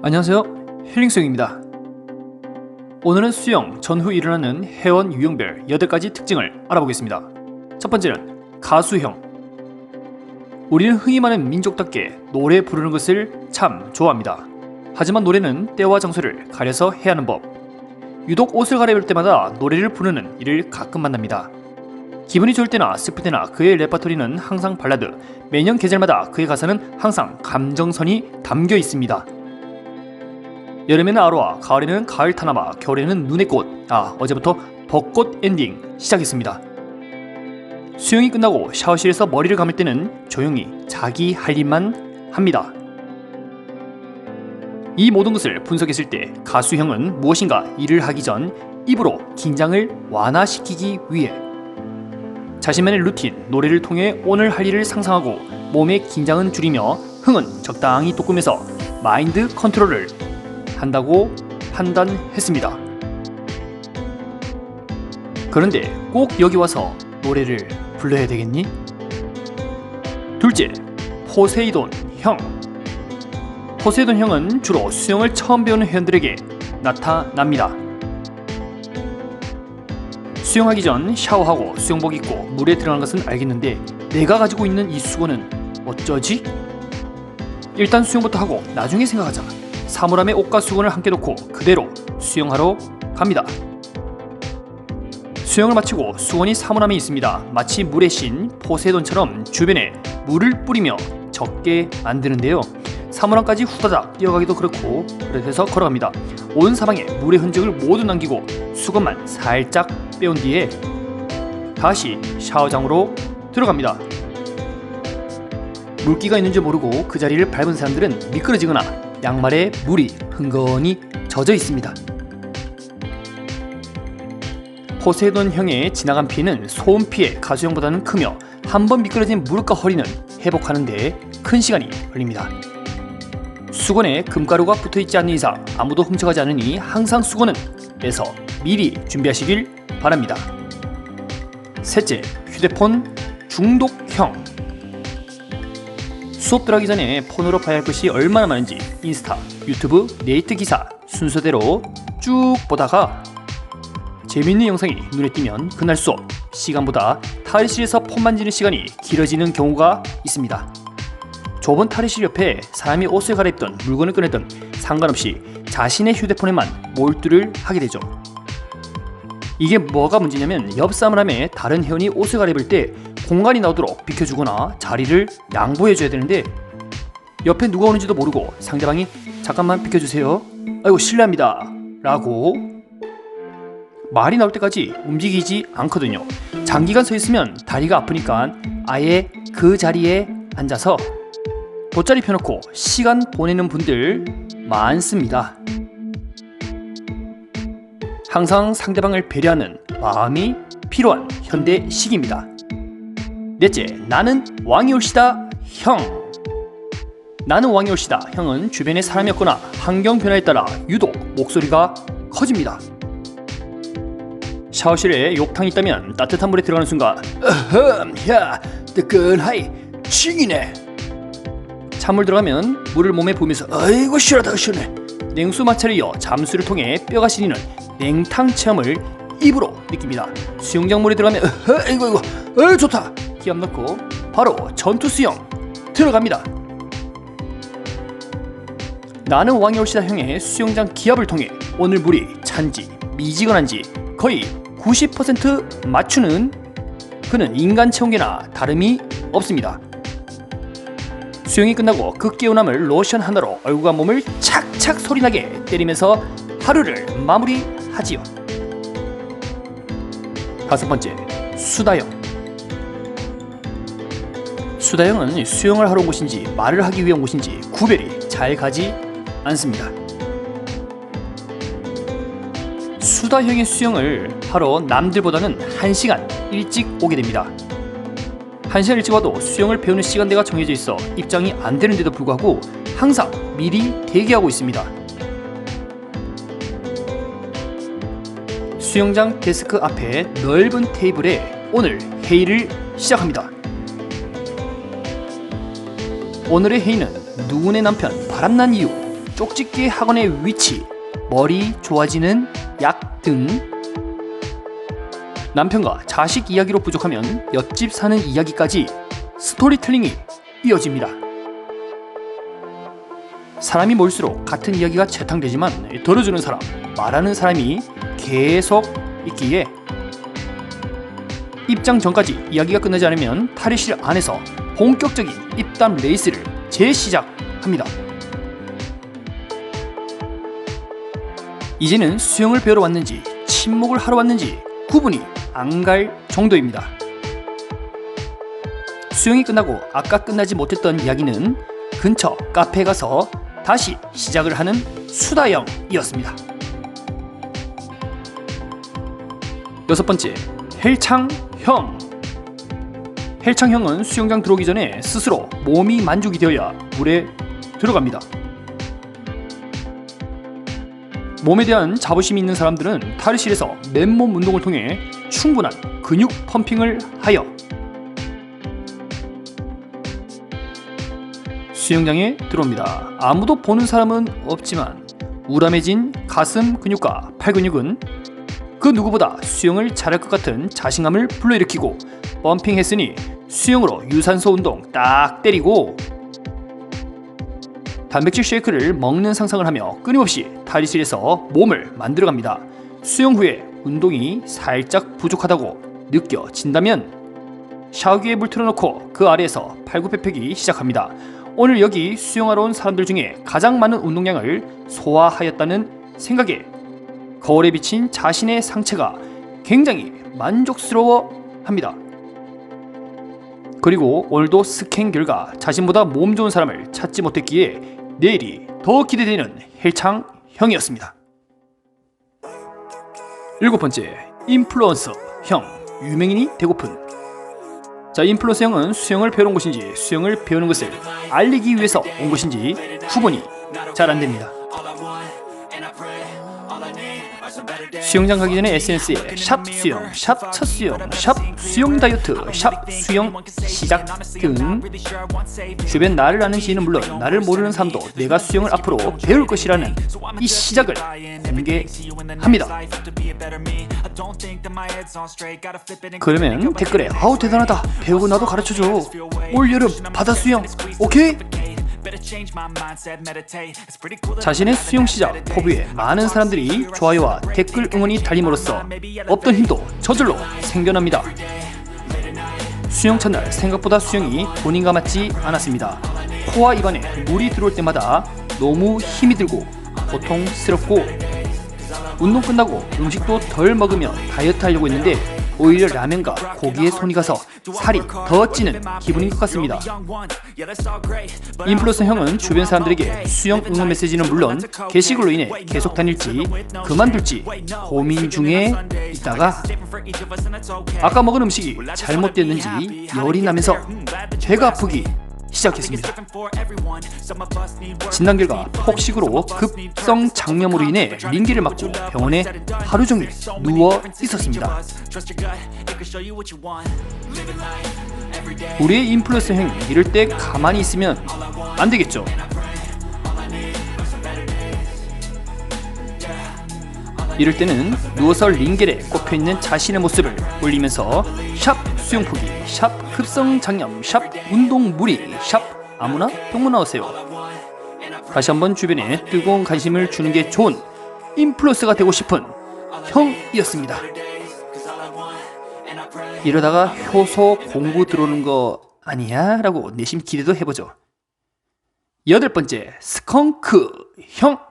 안녕하세요. 힐링성입니다. 오늘은 수영 전후 일어나는 회원 유형별 8가지 특징을 알아보겠습니다. 첫 번째는 가수형. 우리는 흔히 말하는 민족답게 노래 부르는 것을 참 좋아합니다. 하지만 노래는 때와 장소를 가려서 해야 하는 법. 유독 옷을 갈아입을 때마다 노래를 부르는 일을 가끔 만납니다. 기분이 좋을 때나 슬플 때나 그의 레퍼토리는 항상 발라드, 매년 계절마다 그의 가사는 항상 감정선이 담겨 있습니다. 여름에는 아로아, 가을에는 가을 타나마, 겨울에는 눈의 꽃. 아, 어제부터 벚꽃 엔딩 시작했습니다. 수영이 끝나고 샤워실에서 머리를 감을 때는 조용히 자기 할 일만 합니다. 이 모든 것을 분석했을 때 가수형은 무엇인가 일을 하기 전 입으로 긴장을 완화시키기 위해 자신만의 루틴, 노래를 통해 오늘 할 일을 상상하고 몸의 긴장은 줄이며 흥은 적당히 돋구면서 마인드 컨트롤을 한다고 판단했습니다. 그런데 꼭 여기 와서 노래를 불러야 되겠니? 둘째, 포세이돈 형. 포세이돈 형은 주로 수영을 처음 배우는 회원들에게 나타납니다. 수영하기 전 샤워하고 수영복 입고 물에 들어가는 것은 알겠는데 내가 가지고 있는 이 수건은 어쩌지? 일단 수영부터 하고 나중에 생각하자. 사물함에 옷과 수건을 함께 놓고 그대로 수영하러 갑니다. 수영을 마치고 수건이 사물함에 있습니다. 마치 물에 신 포세돈처럼 주변에 물을 뿌리며 적게 만드는데요. 사물함까지 후다닥 뛰어가기도 그렇고 그래서 걸어갑니다. 온 사방에 물의 흔적을 모두 남기고 수건만 살짝 빼온 뒤에 다시 샤워장으로 들어갑니다. 물기가 있는지 모르고 그 자리를 밟은 사람들은 미끄러지거나 양말에 물이 흥건히 젖어 있습니다. 포세돈 형의 지나간 피해는 소음 피해 가수형보다는 크며 한 번 미끄러진 무릎과 허리는 회복하는 데 큰 시간이 걸립니다. 수건에 금가루가 붙어 있지 않는 이상 아무도 훔쳐가지 않으니 항상 수건은 빼서 미리 준비하시길 바랍니다. 셋째, 휴대폰 중독형. 수업 들어가기 전에 폰으로 봐야 할 것이 얼마나 많은지 인스타, 유튜브, 네이트 기사 순서대로 쭉 보다가 재밌는 영상이 눈에 띄면 그날 수업 시간보다 탈의실에서 폰 만지는 시간이 길어지는 경우가 있습니다. 좁은 탈의실 옆에 사람이 옷을 갈아입던 물건을 꺼내던 상관없이 자신의 휴대폰에만 몰두를 하게 되죠. 이게 뭐가 문제냐면 옆 사물함에 다른 회원이 옷을 갈아입을 때 공간이 나오도록 비켜주거나 자리를 양보해줘야 되는데 옆에 누가 오는지도 모르고 상대방이 잠깐만 비켜주세요. 아이고 실례합니다. 라고 말이 나올 때까지 움직이지 않거든요. 장기간 서 있으면 다리가 아프니까 아예 그 자리에 앉아서 돗자리 펴놓고 시간 보내는 분들 많습니다. 항상 상대방을 배려하는 마음이 필요한 현대 시기입니다. 넷째, 나는 왕이 올시다 형. 나는 왕이 올시다 형은 주변에 사람이 없거나 환경 변화에 따라 유독 목소리가 커집니다. 샤워실에 욕탕이 있다면 따뜻한 물에 들어가는 순간 어흠 야 뜨끈하이 징이네 찬물 들어가면 물을 몸에 부으면서 아이고 시원하다 시원해 냉수 마찰을 이어 잠수를 통해 뼈가 시리는 냉탕 체험을 입으로 느낍니다 수영장 물에 들어가면 어허 이거 이거 어 좋다 기합 넣고 바로 전투 수영 들어갑니다 나는 왕이 올시다 형의 수영장 기합을 통해 오늘 물이 찬지 미지근한지 거의 90% 맞추는 그는 인간 체온계나 다름이 없습니다. 수영이 끝나고 그 개운함을 로션 하나로 얼굴과 몸을 착착 소리나게 때리면서 하루를 마무리하지요. 다섯 번째, 수다형. 수다형은 수영을 하러 온 곳인지 말을 하기 위한 곳인지 구별이 잘 가지 않습니다. 수다형의 수영을 하러 남들보다는 1시간 일찍 오게 됩니다. 1시간 일찍 와도 수영을 배우는 시간대가 정해져 있어 입장이 안 되는데도 불구하고 항상 미리 대기하고 있습니다. 수영장 데스크 앞에 넓은 테이블에 오늘 회의를 시작합니다. 오늘의 회의는 누구네 남편 바람난 이유 쪽집게 학원의 위치, 머리 좋아지는 약 등 남편과 자식 이야기로 부족하면 옆집 사는 이야기까지 스토리텔링이 이어집니다. 사람이 모일수록 같은 이야기가 재탕되지만 들어주는 사람, 말하는 사람이 계속 있기에 입장 전까지 이야기가 끝나지 않으면 탈의실 안에서 본격적인 입담 레이스를 재시작합니다. 이제는 수영을 배우러 왔는지 침묵을 하러 왔는지 구분이 안 갈 정도입니다. 수영이 끝나고 아까 끝나지 못했던 이야기는 근처 카페에 가서 다시 시작을 하는 수다형이었습니다. 여섯 번째, 헬창형. 헬창형은 수영장 들어오기 전에 스스로 몸이 만족이 되어야 물에 들어갑니다. 몸에 대한 자부심이 있는 사람들은 탈의실에서 맨몸 운동을 통해 충분한 근육 펌핑을 하여 수영장에 들어옵니다. 아무도 보는 사람은 없지만 우람해진 가슴 근육과 팔 근육은 그 누구보다 수영을 잘할 것 같은 자신감을 불러일으키고 펌핑 했으니 수영으로 유산소 운동 딱 때리고 단백질 쉐이크를 먹는 상상을 하며 끊임없이 탈의실에서 몸을 만들어갑니다. 수영 후에 운동이 살짝 부족하다고 느껴진다면 샤워기에 물 틀어놓고 그 아래에서 팔굽혀펴기 시작합니다. 오늘 여기 수영하러 온 사람들 중에 가장 많은 운동량을 소화하였다는 생각에 거울에 비친 자신의 상체가 굉장히 만족스러워 합니다. 그리고 오늘도 스캔 결과 자신보다 몸 좋은 사람을 찾지 못했기에 내일이 더 기대되는 헬창형이었습니다. 일곱 번째, 인플루언서 형, 유명인이 되고픈. 자, 인플루언서 형은 수영을 배우는 곳인지 수영을 배우는 것을 알리기 위해서 온 곳인지 구분이 잘안 됩니다. 수영장 가기 전에 SNS에 샵 수영, 샵 첫 수영, 샵 수영 다이어트, 샵 수영 시작 등 주변 나를 아는 지인은 물론 나를 모르는 사람도 내가 수영을 앞으로 배울 것이라는 이 시작을 공개합니다. 그러면 댓글에 아우 대단하다 배우고 나도 가르쳐줘 올 여름 바다 수영 오케이? 자신의 수영 시작 포부에 많은 사람들이 좋아요와 댓글 응원이 달림으로써 없던 힘도 저절로 생겨납니다. 수영 첫날 생각보다 수영이 본인과 맞지 않았습니다. 코와 입안에 물이 들어올 때마다 너무 힘이 들고 고통스럽고 운동 끝나고 음식도 덜 먹으며 다이어트 하려고 했는데 오히려 라면과 고기에 손이 가서 살이 더 찌는 기분인 것 같습니다. 인플루언서 형은 주변 사람들에게 수영 응원 메시지는 물론 게시글로 인해 계속 다닐지 그만둘지 고민 중에 있다가 아까 먹은 음식이 잘못됐는지 열이 나면서 배가 아프기 시작했습니다. 진단 결과 폭식으로 급성 장염으로 인해 링기를 맞고 병원에 하루 종일 누워 있었습니다. 우리의 인플루언서 형 이럴 때 가만히 있으면 안 되겠죠. 이럴 때는 누워서 링겔에 꼽혀 있는 자신의 모습을 올리면서 샵 수영포기, 샵 급성 장염, 샵 운동 무리, 샵 아무나 병문 나 오세요. 다시 한번 주변에 뜨거운 관심을 주는 게 좋은 인플루언서가 되고 싶은 형이었습니다. 이러다가 효소 공부 들어오는 거 아니야? 라고 내심 기대도 해보죠. 여덟 번째, 스컹크 형.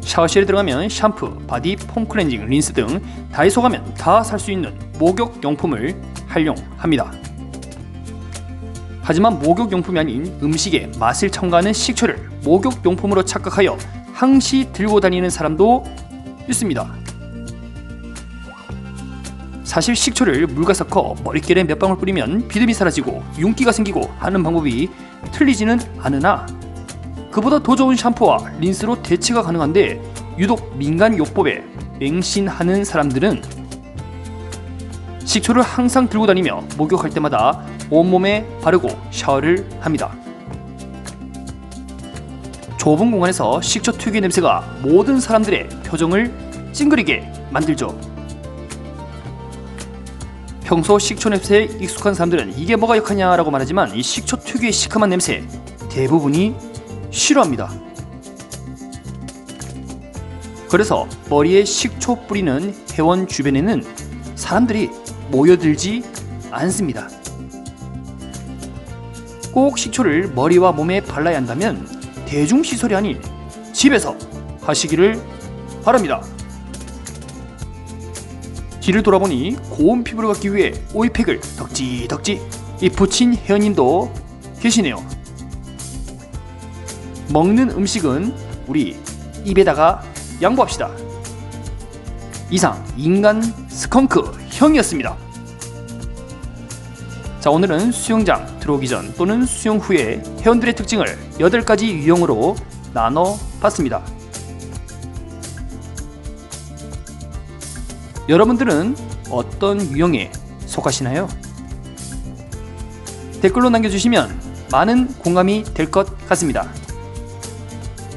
샤워실에 들어가면 샴푸, 바디 폼 클렌징, 린스 등 다이소 가면 다 살 수 있는 목욕 용품을 활용합니다. 하지만 목욕 용품이 아닌 음식에 맛을 첨가하는 식초를 목욕 용품으로 착각하여 항시 들고 다니는 사람도 있습니다. 사실 식초를 물과 섞어 머릿결에 몇 방울 뿌리면 비듬이 사라지고 윤기가 생기고 하는 방법이 틀리지는 않으나 그보다 더 좋은 샴푸와 린스로 대체가 가능한데 유독 민간 요법에 맹신하는 사람들은 식초를 항상 들고 다니며 목욕할 때마다 온몸에 바르고 샤워를 합니다. 좁은 공간에서 식초 특유의 냄새가 모든 사람들의 표정을 찡그리게 만들죠. 평소 식초 냄새에 익숙한 사람들은 이게 뭐가 역하냐라고 말하지만 이 식초 특유의 시큼한 냄새 대부분이 싫어합니다. 그래서 머리에 식초 뿌리는 회원 주변에는 사람들이 모여들지 않습니다. 꼭 식초를 머리와 몸에 발라야 한다면 대중시설이 아닌 집에서 하시기를 바랍니다. 뒤를 돌아보니 고운 피부를 갖기 위해 오이팩을 덕지덕지 이 붙인 회원님도 계시네요. 먹는 음식은 우리 입에다가 양보합시다. 이상 인간 스컹크 형이었습니다. 자 오늘은 수영장 들어오기 전 또는 수영 후에 회원들의 특징을 8가지 유형으로 나눠 봤습니다. 여러분들은 어떤 유형에 속하시나요? 댓글로 남겨주시면 많은 공감이 될 것 같습니다.